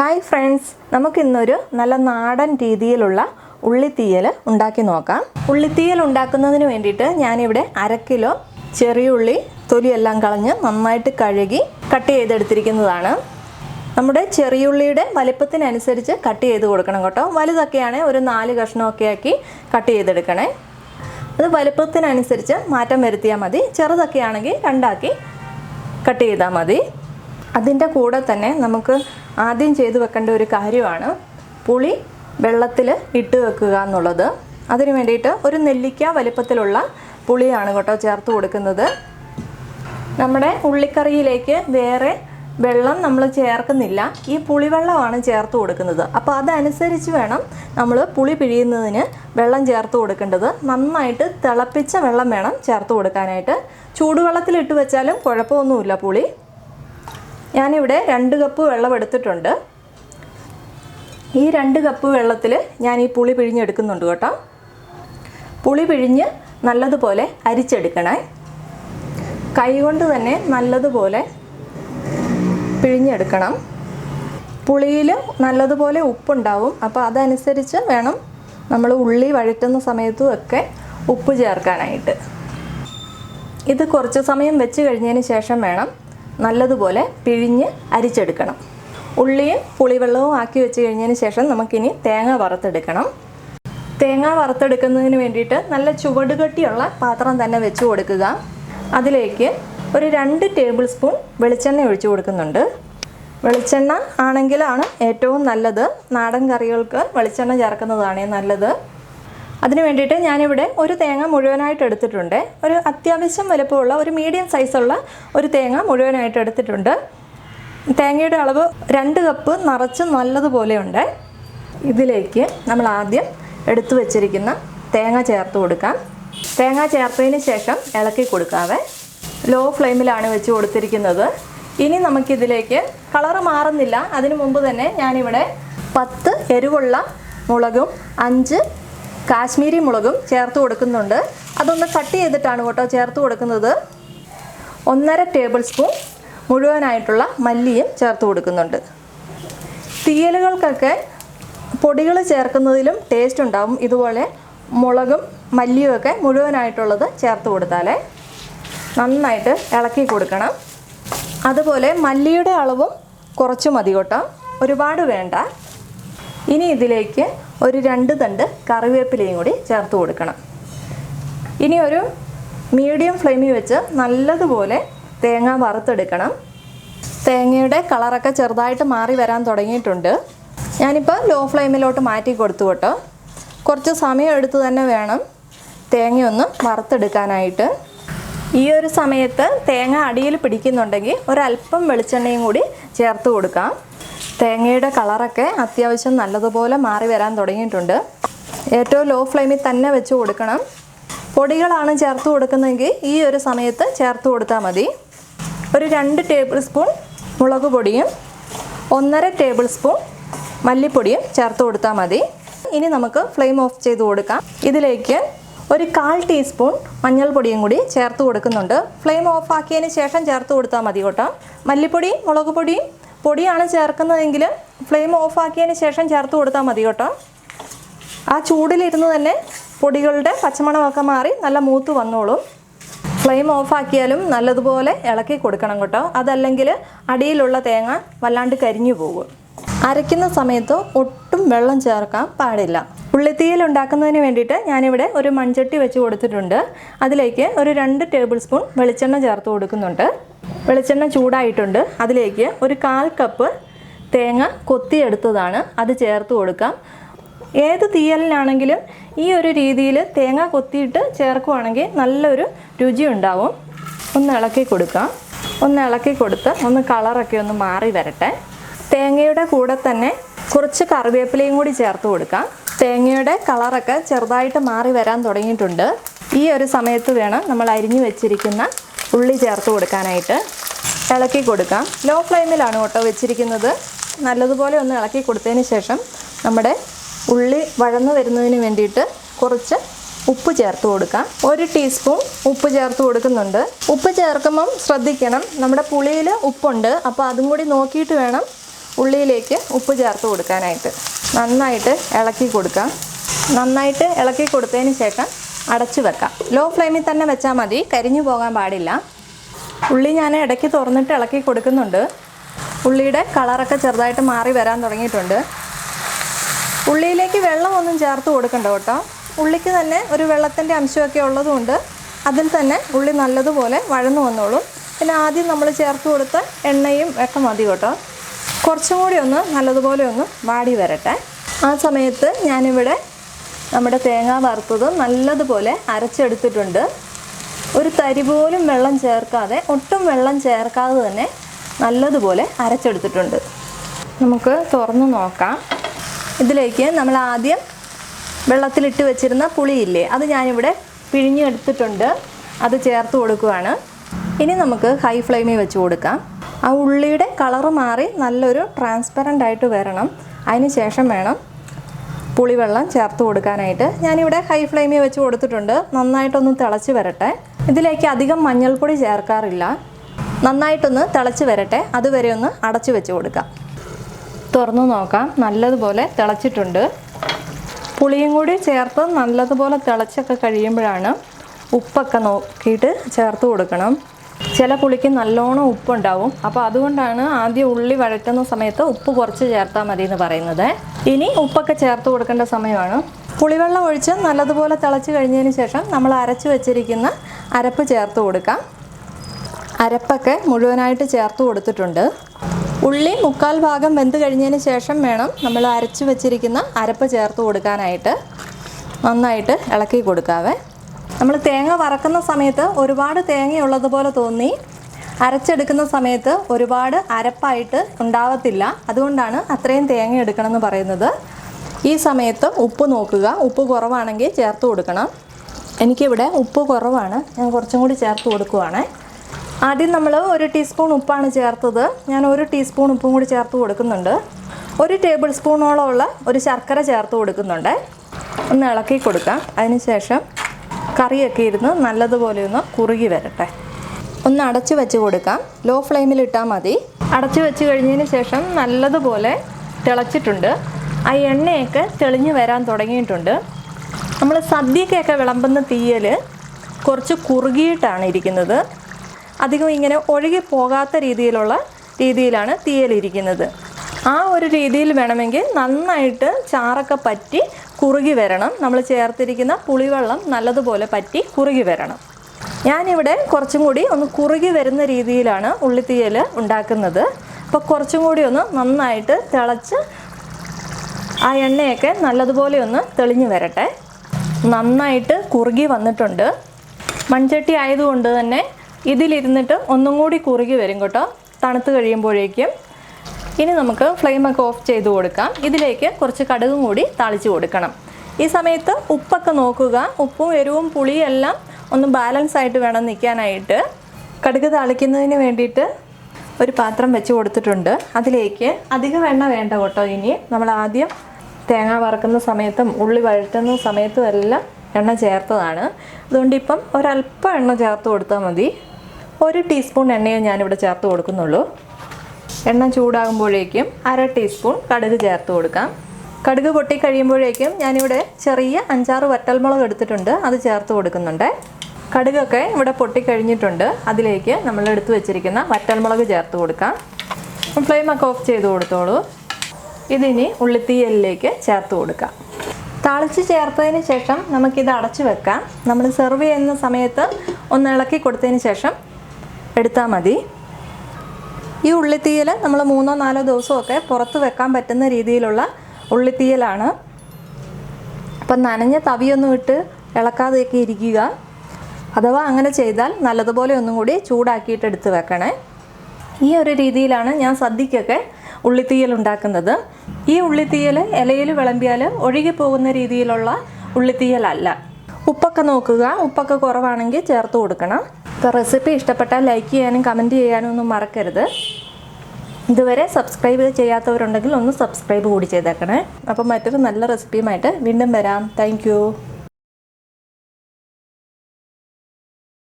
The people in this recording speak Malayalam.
ഹായ് ഫ്രണ്ട്സ് നമുക്കിന്നൊരു നല്ല നാടൻ രീതിയിലുള്ള ഉള്ളിത്തീയൽ ഉണ്ടാക്കി നോക്കാം. ഉള്ളിത്തീയൽ ഉണ്ടാക്കുന്നതിന് വേണ്ടിയിട്ട് ഞാനിവിടെ അര കിലോ ചെറിയ ഉള്ളി തൊലിയെല്ലാം കളഞ്ഞ് നന്നായിട്ട് കഴുകി കട്ട് ചെയ്തെടുത്തിരിക്കുന്നതാണ്. നമ്മുടെ ചെറിയുള്ളിയുടെ വലിപ്പത്തിനനുസരിച്ച് കട്ട് ചെയ്ത് കൊടുക്കണം കേട്ടോ. വലുതൊക്കെയാണെങ്കിൽ ഒരു നാല് കഷ്ണമൊക്കെ ആക്കി കട്ട് ചെയ്തെടുക്കണേ. അത് വലുപ്പത്തിനനുസരിച്ച് മാറ്റം വരുത്തിയാൽ മതി. ചെറുതൊക്കെ ആണെങ്കിൽ രണ്ടാക്കി കട്ട് ചെയ്താൽ മതി. അതിന്റെ കൂടെ തന്നെ നമുക്ക് ആദ്യം ചെയ്തു വെക്കേണ്ട ഒരു കാര്യമാണ് പുളി വെള്ളത്തിൽ ഇട്ട് വെക്കുക എന്നുള്ളത്. അതിന് വേണ്ടിയിട്ട് ഒരു നെല്ലിക്ക വലിപ്പത്തിലുള്ള പുളിയാണ് കേട്ടോ ചേർത്ത് കൊടുക്കുന്നത്. നമ്മുടെ ഉള്ളിക്കറിയിലേക്ക് വേറെ വെള്ളം നമ്മൾ ചേർക്കുന്നില്ല. ഈ പുളിവെള്ളമാണ് ചേർത്ത് കൊടുക്കുന്നത്. അപ്പോൾ അതനുസരിച്ച് വേണം നമ്മൾ പുളി പിഴിയുന്നതിന് വെള്ളം ചേർത്ത് കൊടുക്കേണ്ടത്. നന്നായിട്ട് തിളപ്പിച്ച വെള്ളം വേണം ചേർത്ത് കൊടുക്കാനായിട്ട്. ചൂടുവെള്ളത്തിൽ ഇട്ട് വെച്ചാലും കുഴപ്പമൊന്നുമില്ല പുളി. ഞാനിവിടെ രണ്ട് കപ്പ് വെള്ളം എടുത്തിട്ടുണ്ട്. ഈ രണ്ട് കപ്പ് വെള്ളത്തിൽ ഞാൻ ഈ പുളി പിഴിഞ്ഞെടുക്കുന്നുണ്ട് കേട്ടോ. പുളി പിഴിഞ്ഞ് നല്ലതുപോലെ അരിച്ചെടുക്കണേ. കൈകൊണ്ട് തന്നെ നല്ലതുപോലെ പിഴിഞ്ഞെടുക്കണം. പുളിയിൽ നല്ലതുപോലെ ഉപ്പുണ്ടാവും. അപ്പോൾ അതനുസരിച്ച് വേണം നമ്മൾ ഉള്ളി വഴറ്റുന്ന സമയത്തും ഒക്കെ ഉപ്പ് ചേർക്കാനായിട്ട്. ഇത് കുറച്ച് സമയം വെച്ച് കഴിഞ്ഞതിന് ശേഷം വേണം നല്ലതുപോലെ പിഴിഞ്ഞ് അരിച്ചെടുക്കണം. ഉള്ളിയും പുളിവെള്ളവും ആക്കി വെച്ച് കഴിഞ്ഞതിന് ശേഷം നമുക്കിനി തേങ്ങ വറുത്തെടുക്കണം. തേങ്ങ വറുത്തെടുക്കുന്നതിന് വേണ്ടിയിട്ട് നല്ല ചുവടുകട്ടിയുള്ള പാത്രം തന്നെ വെച്ച് കൊടുക്കുക. അതിലേക്ക് ഒരു രണ്ട് ടേബിൾ സ്പൂൺ വെളിച്ചെണ്ണ ഒഴിച്ചു കൊടുക്കുന്നുണ്ട്. വെളിച്ചെണ്ണ ആണെങ്കിലാണ് ഏറ്റവും നല്ലത്. നാടൻ കറികൾക്ക് വെളിച്ചെണ്ണ ചേർക്കുന്നതാണ് നല്ലത്. അതിന് വേണ്ടിയിട്ട് ഞാനിവിടെ ഒരു തേങ്ങ മുഴുവനായിട്ട് എടുത്തിട്ടുണ്ട്. ഒരു അത്യാവശ്യം വലുപ്പമുള്ള ഒരു മീഡിയം സൈസുള്ള ഒരു തേങ്ങ മുഴുവനായിട്ട് എടുത്തിട്ടുണ്ട്. തേങ്ങയുടെ അളവ് രണ്ട് കപ്പ് നിറച്ച് നല്ലതുപോലെ ഉണ്ട് ഇതിലേക്ക് നമ്മൾ ആദ്യം എടുത്തു വച്ചിരിക്കുന്ന തേങ്ങ ചേർത്ത് കൊടുക്കാം. തേങ്ങ ചേർത്തതിന് ശേഷം ഇളക്കി കൊടുക്കാവേ. ലോ ഫ്ലെയിമിലാണ് വെച്ച് കൊടുത്തിരിക്കുന്നത്. ഇനി നമുക്കിതിലേക്ക് കളറ് മാറുന്നില്ല. അതിനു മുമ്പ് തന്നെ ഞാനിവിടെ പത്ത് എരിവുള്ള മുളകും അഞ്ച് കാശ്മീരി മുളകും ചേർത്ത് കൊടുക്കുന്നുണ്ട്. അതൊന്ന് കട്ട് ചെയ്തിട്ടാണ് കേട്ടോ ചേർത്ത് കൊടുക്കുന്നത്. ഒന്നര ടേബിൾ സ്പൂൺ മുഴുവനായിട്ടുള്ള മല്ലിയും ചേർത്ത് കൊടുക്കുന്നുണ്ട്. തീയലുകൾക്കൊക്കെ പൊടികൾ ചേർക്കുന്നതിലും ടേസ്റ്റ് ഉണ്ടാവും. ഇതുപോലെ മുളകും മല്ലിയും ഒക്കെ മുഴുവനായിട്ടുള്ളത് ചേർത്ത് കൊടുത്താലേ നന്നായിട്ട് ഇളക്കി കൊടുക്കണം. അതുപോലെ മല്ലിയുടെ അളവും കുറച്ച് മതി കേട്ടോ. ഒരുപാട് വേണ്ട. ഇനി ഇതിലേക്ക് ഒരു രണ്ട് തണ്ട് കറിവേപ്പിലയും കൂടി ചേർത്ത് കൊടുക്കണം. ഇനി ഒരു മീഡിയം ഫ്ലെയിമിൽ വെച്ച് നല്ലതുപോലെ തേങ്ങ വറുത്തെടുക്കണം. തേങ്ങയുടെ കളറൊക്കെ ചെറുതായിട്ട് മാറി വരാൻ തുടങ്ങിയിട്ടുണ്ട്. ഞാനിപ്പോൾ ലോ ഫ്ലെയിമിലോട്ട് മാറ്റി കൊടുത്തു കേട്ടോ. കുറച്ച് സമയം എടുത്ത് തന്നെ വേണം തേങ്ങയൊന്ന് വറുത്തെടുക്കാനായിട്ട്. ഈ ഒരു സമയത്ത് തേങ്ങ അടിയിൽ പിടിക്കുന്നുണ്ടെങ്കിൽ ഒരല്പം വെളിച്ചെണ്ണയും കൂടി ചേർത്ത് കൊടുക്കാം. തേങ്ങയുടെ കളറൊക്കെ അത്യാവശ്യം നല്ലതുപോലെ മാറി വരാൻ തുടങ്ങിയിട്ടുണ്ട്. ഏറ്റവും ലോ ഫ്ലെയിമിൽ തന്നെ വെച്ച് കൊടുക്കണം. പൊടികളാണ് ചേർത്ത് കൊടുക്കുന്നതെങ്കിൽ ഈ ഒരു സമയത്ത് ചേർത്ത് കൊടുത്താൽ മതി. ഒരു രണ്ട് ടേബിൾ സ്പൂൺ മുളക് പൊടിയും ഒന്നര ടേബിൾ സ്പൂൺ മല്ലിപ്പൊടിയും ചേർത്ത് കൊടുത്താൽ മതി. ഇനി നമുക്ക് ഫ്ലെയിം ഓഫ് ചെയ്ത് കൊടുക്കാം. ഇതിലേക്ക് ഒരു കാൽ ടീസ്പൂൺ മഞ്ഞൾപ്പൊടിയും കൂടി ചേർത്ത് കൊടുക്കുന്നുണ്ട്. ഫ്ലെയിം ഓഫാക്കിയതിന് ശേഷം ചേർത്ത് കൊടുത്താൽ മതി കേട്ടോ. മല്ലിപ്പൊടിയും മുളക് പൊടിയും പൊടിയാണ് ചേർക്കുന്നതെങ്കിൽ ഫ്ലെയിം ഓഫാക്കിയതിന് ശേഷം ചേർത്ത് കൊടുത്താൽ മതി കേട്ടോ. ആ ചൂടിലിരുന്ന് തന്നെ പൊടികളുടെ പച്ചമണമൊക്കെ മാറി നല്ല മൂത്ത് വന്നോളും. ഫ്ലെയിം ഓഫാക്കിയാലും നല്ലതുപോലെ ഇളക്കി കൊടുക്കണം കേട്ടോ. അതല്ലെങ്കിൽ അടിയിലുള്ള തേങ്ങ വല്ലാണ്ട് കരിഞ്ഞു പോകും. അരയ്ക്കുന്ന സമയത്ത് ഒട്ടും വെള്ളം ചേർക്കാൻ പാടില്ല. ഉള്ളിത്തീയൽ ഉണ്ടാക്കുന്നതിന് വേണ്ടിയിട്ട് ഞാനിവിടെ ഒരു മൺചട്ടി വെച്ച് കൊടുത്തിട്ടുണ്ട്. അതിലേക്ക് ഒരു രണ്ട് ടേബിൾ സ്പൂൺ വെളിച്ചെണ്ണ ചേർത്ത് കൊടുക്കുന്നുണ്ട്. വെളിച്ചെണ്ണ ചൂടായിട്ടുണ്ട്. അതിലേക്ക് ഒരു കാൽ കപ്പ് തേങ്ങ കൊത്തിയെടുത്തതാണ് അത് ചേർത്ത് കൊടുക്കാം. ഏത് തീയലിനാണെങ്കിലും ഈ ഒരു രീതിയിൽ തേങ്ങ കൊത്തിയിട്ട് ചേർക്കുവാണെങ്കിൽ നല്ലൊരു രുചി ഉണ്ടാവും. ഒന്ന് ഇളക്കി കൊടുക്കാം. ഒന്ന് ഇളക്കി കൊടുത്ത് ഒന്ന് കളറൊക്കെ ഒന്ന് മാറി വരട്ടെ. തേങ്ങയുടെ കൂടെ തന്നെ കുറച്ച് കറിവേപ്പിലയും കൂടി ചേർത്ത് കൊടുക്കാം. തേങ്ങയുടെ കളറൊക്കെ ചെറുതായിട്ട് മാറി വരാൻ തുടങ്ങിയിട്ടുണ്ട്. ഈ ഒരു സമയത്ത് വേണം നമ്മൾ അരിഞ്ഞു വെച്ചിരിക്കുന്ന ഉള്ളി ചേർത്ത് കൊടുക്കാനായിട്ട് ഇളക്കി കൊടുക്കാം. ലോ ഫ്ലെയിമിലാണ് കേട്ടോ വെച്ചിരിക്കുന്നത്. നല്ലതുപോലെ ഒന്ന് ഇളക്കി കൊടുത്തതിന് ശേഷം നമ്മുടെ ഉള്ളി വഴന്നു വരുന്നതിന് വേണ്ടിയിട്ട് കുറച്ച് ഉപ്പ് ചേർത്ത് കൊടുക്കാം. ഒരു ടീസ്പൂൺ ഉപ്പ് ചേർത്ത് കൊടുക്കുന്നുണ്ട്. ഉപ്പ് ചേർക്കുമ്പം ശ്രദ്ധിക്കണം. നമ്മുടെ പുളിയിൽ ഉപ്പുണ്ട്. അപ്പോൾ അതും കൂടി നോക്കിയിട്ട് വേണം ഉള്ളിയിലേക്ക് ഉപ്പ് ചേർത്ത് കൊടുക്കാനായിട്ട്. നന്നായിട്ട് ഇളക്കി കൊടുക്കാം. നന്നായിട്ട് ഇളക്കി കൊടുത്തതിന് ശേഷം അടച്ചു വെക്കാം. ലോ ഫ്ലെയിമിൽ തന്നെ വെച്ചാൽ മതി. കരിഞ്ഞു പോകാൻ പാടില്ല. ഉള്ളി ഞാൻ ഇടയ്ക്ക് തുറന്നിട്ട് ഇളക്കി കൊടുക്കുന്നുണ്ട്. ഉള്ളിയുടെ കളറൊക്കെ ചെറുതായിട്ട് മാറി വരാൻ തുടങ്ങിയിട്ടുണ്ട്. ഉള്ളിയിലേക്ക് വെള്ളമൊന്നും ചേർത്ത് കൊടുക്കണ്ട കേട്ടോ. ഉള്ളിക്ക് തന്നെ ഒരു വെള്ളത്തിന്റെ അംശമൊക്കെ ഉള്ളതുകൊണ്ട് അതിൽ തന്നെ ഉള്ളി നല്ലതുപോലെ വഴന്നു വന്നോളും. പിന്നെ ആദ്യം നമ്മൾ ചേർത്ത് കൊടുത്ത എണ്ണയും ഒക്കെ മതി കേട്ടോ. കുറച്ചും കൂടി ഒന്ന് നല്ലതുപോലെ ഒന്ന് വാടി വരട്ടെ. ആ സമയത്ത് ഞാനിവിടെ നമ്മുടെ തേങ്ങ വറുത്തത് നല്ലതുപോലെ അരച്ചെടുത്തിട്ടുണ്ട്. ഒരു തരി പോലും വെള്ളം ചേർക്കാതെ ഒട്ടും വെള്ളം ചേർക്കാതെ തന്നെ നല്ലതുപോലെ അരച്ചെടുത്തിട്ടുണ്ട്. നമുക്ക് തുറന്ന് നോക്കാം. ഇതിലേക്ക് നമ്മൾ ആദ്യം വെള്ളത്തിലിട്ട് വെച്ചിരുന്ന പുളിയില്ലേ അത് ഞാനിവിടെ പിഴിഞ്ഞെടുത്തിട്ടുണ്ട്. അത് ചേർത്ത് കൊടുക്കുകയാണ് ഇനി നമുക്ക് ഹൈ ഫ്ലെയിമിൽ വെച്ച് കൊടുക്കാം. ആ ഉള്ളിയുടെ കളറ് മാറി നല്ലൊരു ട്രാൻസ്പെറന്റ് ആയിട്ട് വരണം. അതിന് ശേഷം വേണം പുളിവെള്ളം ചേർത്ത് കൊടുക്കാനായിട്ട്. ഞാനിവിടെ ഹൈ ഫ്ലെയിമിൽ വെച്ച് കൊടുത്തിട്ടുണ്ട്. നന്നായിട്ടൊന്ന് തിളച്ച് വരട്ടെ. ഇതിലേക്ക് അധികം മഞ്ഞൾപ്പൊടി ചേർക്കാറില്ല. നന്നായിട്ടൊന്ന് തിളച്ച് വരട്ടെ. അതുവരെ ഒന്ന് അടച്ചു വെച്ച് കൊടുക്കാം. തുറന്നു നോക്കാം. നല്ലതുപോലെ തിളച്ചിട്ടുണ്ട്. പുളിയും കൂടി ചേർത്ത് നല്ലതുപോലെ തിളച്ചൊക്കെ കഴിയുമ്പോഴാണ് ഉപ്പൊക്കെ നോക്കിയിട്ട് ചേർത്ത് കൊടുക്കണം. ചില പുളിക്ക് നല്ലോണം ഉപ്പുണ്ടാവും. അപ്പോൾ അതുകൊണ്ടാണ് ആദ്യം ഉള്ളി വഴറ്റുന്ന സമയത്ത് ഉപ്പ് കുറച്ച് ചേർത്താൽ മതി എന്ന് പറയുന്നത്. ഇനി ഉപ്പൊക്കെ ചേർത്ത് കൊടുക്കേണ്ട സമയമാണ്. പുളിവെള്ളം ഒഴിച്ച് നല്ലതുപോലെ തിളച്ച് കഴിഞ്ഞതിന് ശേഷം നമ്മൾ അരച്ച് വെച്ചിരിക്കുന്ന അരപ്പ് ചേർത്ത് കൊടുക്കാം. അരപ്പൊക്കെ മുഴുവനായിട്ട് ചേർത്ത് കൊടുത്തിട്ടുണ്ട്. ഉള്ളി മുക്കാൽ ഭാഗം വെന്ത് കഴിഞ്ഞതിന് ശേഷം വേണം നമ്മൾ അരച്ച് വെച്ചിരിക്കുന്ന അരപ്പ് ചേർത്ത് കൊടുക്കാനായിട്ട്. നന്നായിട്ട് ഇളക്കി കൊടുക്കാവേ. നമ്മൾ തേങ്ങ വറക്കുന്ന സമയത്ത് ഒരുപാട് തേങ്ങയുള്ളതുപോലെ തോന്നി. അരച്ചെടുക്കുന്ന സമയത്ത് ഒരുപാട് അരപ്പായിട്ട് ഉണ്ടാവത്തില്ല. അതുകൊണ്ടാണ് അത്രയും തേങ്ങ എടുക്കണമെന്ന് പറയുന്നത്. ഈ സമയത്ത് ഉപ്പ് നോക്കുക. ഉപ്പ് കുറവാണെങ്കിൽ ചേർത്ത് കൊടുക്കണം. എനിക്കിവിടെ ഉപ്പ് കുറവാണ്. ഞാൻ കുറച്ചും കൂടി ചേർത്ത് കൊടുക്കുവാണ്. ആദ്യം നമ്മൾ ഒരു ടീസ്പൂൺ ഉപ്പാണ് ചേർത്തത്. ഞാൻ ഒരു ടീസ്പൂൺ ഉപ്പും കൂടി ചേർത്ത് കൊടുക്കുന്നുണ്ട്. ഒരു ടേബിൾ സ്പൂണോളം ഉള്ള ഒരു ശർക്കര ചേർത്ത് കൊടുക്കുന്നുണ്ട്. ഒന്ന് ഇളക്കി കൊടുക്കാം. അതിനുശേഷം കറിയൊക്കെ ഇരുന്ന് നല്ലതുപോലെ ഒന്ന് കുറുകി വരട്ടെ. ഒന്ന് അടച്ചു വെച്ച് കൊടുക്കാം. ലോ ഫ്ലെയിമിൽ ഇട്ടാൽ മതി. അടച്ചു വെച്ച് കഴിഞ്ഞതിന് ശേഷം നല്ലതുപോലെ തിളച്ചിട്ടുണ്ട്. ആ എണ്ണയൊക്കെ തെളിഞ്ഞു വരാൻ തുടങ്ങിയിട്ടുണ്ട്. നമ്മൾ സദ്യക്കൊക്കെ വിളമ്പുന്ന തീയൽ കുറച്ച് കുറുകിയിട്ടാണ് ഇരിക്കുന്നത്. അധികം ഇങ്ങനെ ഒഴുകി പോകാത്ത രീതിയിലുള്ള രീതിയിലാണ് തീയലിരിക്കുന്നത് ആ ഒരു രീതിയിൽ വേണമെങ്കിൽ നന്നായിട്ട് ചാറൊക്കെ പറ്റി കുറുകി വരണം. നമ്മൾ ചേർത്തിരിക്കുന്ന പുളിവെള്ളം നല്ലതുപോലെ പറ്റി കുറുകി വരണം. ഞാനിവിടെ കുറച്ചും കൂടി ഒന്ന് കുറുകി വരുന്ന രീതിയിലാണ് ഉള്ളിത്തീയൽ ഉണ്ടാക്കുന്നത്. അപ്പോൾ കുറച്ചും കൂടി ഒന്ന് നന്നായിട്ട് തിളച്ച് ആ എണ്ണയൊക്കെ നല്ലതുപോലെ ഒന്ന് തെളിഞ്ഞു വരട്ടെ. നന്നായിട്ട് കുറുകി വന്നിട്ടുണ്ട്. മൺചട്ടി ആയതുകൊണ്ട് തന്നെ ഇതിലിരുന്നിട്ട് ഒന്നും കൂടി കുറുകി വരും കേട്ടോ. തണുത്ത് കഴിയുമ്പോഴേക്കും. ഇനി നമുക്ക് ഫ്ലെയിമൊക്കെ ഓഫ് ചെയ്ത് കൊടുക്കാം. ഇതിലേക്ക് കുറച്ച് കടുകും കൂടി താളിച്ച് കൊടുക്കണം. ഈ സമയത്ത് ഉപ്പൊക്കെ നോക്കുക. ഉപ്പും എരിവും പുളിയും എല്ലാം ഒന്ന് ബാലൻസ് ആയിട്ട് വേണം നിൽക്കാനായിട്ട്. കടുക് താളിക്കുന്നതിന് വേണ്ടിയിട്ട് ഒരു പാത്രം വെച്ച് കൊടുത്തിട്ടുണ്ട്. അതിലേക്ക് അധികം എണ്ണ വേണ്ട കേട്ടോ ഇനി. നമ്മൾ ആദ്യം തേങ്ങ വറക്കുന്ന സമയത്തും ഉള്ളി വഴറ്റുന്ന സമയത്തും എല്ലാം എണ്ണ ചേർത്തതാണ്. അതുകൊണ്ട് ഇപ്പം ഒരല്പം എണ്ണ ചേർത്ത് കൊടുത്താൽ മതി. ഒരു ടീസ്പൂൺ എണ്ണയെ ഞാനിവിടെ ചേർത്ത് കൊടുക്കുന്നുള്ളൂ. എണ്ണ ചൂടാകുമ്പോഴേക്കും അര ടീസ്പൂൺ കടുക് ചേർത്ത് കൊടുക്കാം. കടുക് പൊട്ടി കഴിയുമ്പോഴേക്കും ഞാനിവിടെ ചെറിയ അഞ്ചാറ് വറ്റൽമുളക് എടുത്തിട്ടുണ്ട് അത് ചേർത്ത് കൊടുക്കുന്നുണ്ട്. കടുകൊക്കെ ഇവിടെ പൊട്ടി കഴിഞ്ഞിട്ടുണ്ട് അതിലേക്ക് നമ്മൾ എടുത്തു വെച്ചിരിക്കുന്ന വറ്റൽമുളക് ചേർത്ത് കൊടുക്കാം. ഫ്ലെയിമൊക്കെ ഓഫ് ചെയ്ത് കൊടുത്തോളൂ. ഇതിനി ഉള്ളിത്തീയലിലേക്ക് ചേർത്ത് കൊടുക്കാം. താളിച്ച് ചേർത്തതിന് ശേഷം നമുക്കിത് അടച്ചു വെക്കാം. നമ്മൾ സെർവ് ചെയ്യുന്ന സമയത്ത് ഒന്ന് ഇളക്കി കൊടുത്തതിന് ശേഷം എടുത്താൽ മതി. ഈ ഉള്ളിത്തീയൽ നമ്മൾ മൂന്നോ നാലോ ദിവസമൊക്കെ പുറത്ത് വെക്കാൻ പറ്റുന്ന രീതിയിലുള്ള ഉള്ളിത്തീയലാണ്. അപ്പം നനഞ്ഞ തവിയൊന്നും ഇട്ട് ഇളക്കാതെയൊക്കെ ഇരിക്കുക. അഥവാ അങ്ങനെ ചെയ്താൽ നല്ലതുപോലെ ഒന്നും കൂടി ചൂടാക്കിയിട്ട് എടുത്ത് വെക്കണേ. ഈ ഒരു രീതിയിലാണ് ഞാൻ സദ്യക്കൊക്കെ ഉള്ളിത്തീയൽ ഉണ്ടാക്കുന്നത്. ഈ ഉള്ളിത്തീയൽ ഇലയിൽ വിളമ്പിയാൽ ഒഴുകി പോകുന്ന രീതിയിലുള്ള ഉള്ളിത്തീയലല്ല. ഉപ്പൊക്കെ നോക്കുക. ഉപ്പൊക്കെ കുറവാണെങ്കിൽ ചേർത്ത് കൊടുക്കണം. ഇപ്പോൾ റെസിപ്പി ഇഷ്ടപ്പെട്ടാൽ ലൈക്ക് ചെയ്യാനും കമന്റ് ചെയ്യാനും ഒന്നും മറക്കരുത്. ഇതുവരെ സബ്സ്ക്രൈബ് ചെയ്യാത്തവരുണ്ടെങ്കിൽ ഒന്ന് സബ്സ്ക്രൈബ് കൂടി ചെയ്തേക്കണേ. അപ്പം മറ്റൊരു നല്ല റെസിപ്പിയുമായിട്ട് വീണ്ടും വരാം. താങ്ക്